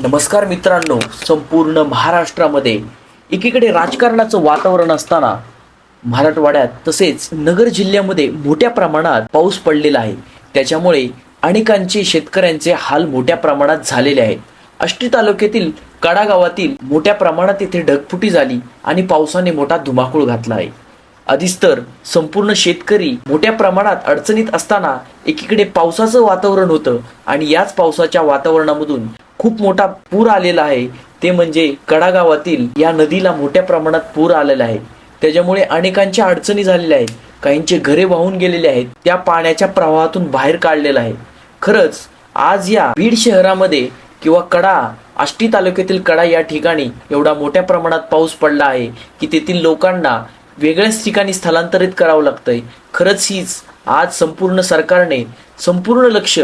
नमस्कार मित्रांनो संपूर्ण महाराष्ट्रामध्ये एकीकडे राजकारणाचं वातावरण असताना मराठवाड्यात तसेच नगर जिल्ह्यामध्ये मोठ्या प्रमाणात पाऊस पडलेला आहे. त्याच्यामुळे अनेकांचे शेतकऱ्यांचे हाल मोठ्या प्रमाणात झालेले आहेत. आष्टी तालुक्यातील कडा गावातील मोठ्या प्रमाणात येथे ढगफुटी झाली आणि पावसाने मोठा धुमाकूळ घातला आहे. आधीच तर संपूर्ण शेतकरी मोठ्या प्रमाणात अडचणीत असताना एकीकडे पावसाचं वातावरण होतं आणि याच पावसाच्या वातावरणामधून खूप मोठा पूर आलेला आहे. ते म्हणजे कडा गावातील या नदीला मोठ्या प्रमाणात पूर आलेला आहे. त्याच्यामुळे अनेकांच्या अडचणी झालेल्या आहेत. काहींचे घरे वाहून गेलेले आहेत. त्या पाण्याच्या प्रवाहातून बाहेर काढलेलं आहे. खरंच आज या बीड शहरामध्ये किंवा कडा आष्टी तालुक्यातील कडा या ठिकाणी एवढा मोठ्या प्रमाणात पाऊस पडला आहे की तेथील लोकांना वेगळ्याच ठिकाणी स्थलांतरित करावं लागतंय. खरंच हीच आज संपूर्ण सरकारने संपूर्ण लक्ष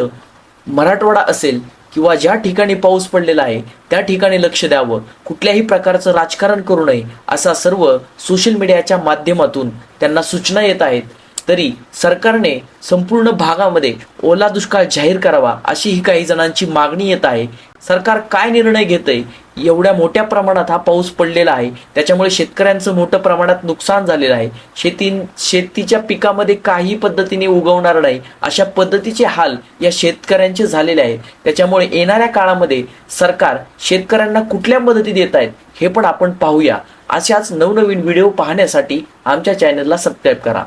मराठवाडा असेल किंवा ज्या ठिकाणी पाऊस पडलेला आहे त्या ठिकाणी लक्ष द्यावं. कुठल्याही प्रकारचं राजकारण करू नये असा सर्व सोशल मीडियाच्या माध्यमातून त्यांना सूचना येत आहेत. तरी सरकारने संपूर्ण भागामध्ये ओला दुष्काळ जाहीर करावा अशी ही काही जणांची मागणी येत आहे. सरकार काय निर्णय घेतंय? एवढ्या मोठ्या प्रमाणात हा पाऊस पडलेला आहे. त्याच्यामुळे शेतकऱ्यांचं मोठं प्रमाणात नुकसान झालेलं आहे. शेती शेतीच्या पिकामध्ये काही पद्धतीने उगवणार नाही. अशा पद्धतीचे हाल या शेतकऱ्यांचे झालेले आहे त्याच्यामुळे येणाऱ्या काळामध्ये सरकार शेतकऱ्यांना कुठल्या मदती देत आहेत हे पण आपण पाहूया. अशाच नवनवीन व्हिडिओ पाहण्यासाठी आमच्या चॅनलला सबस्क्राईब करा.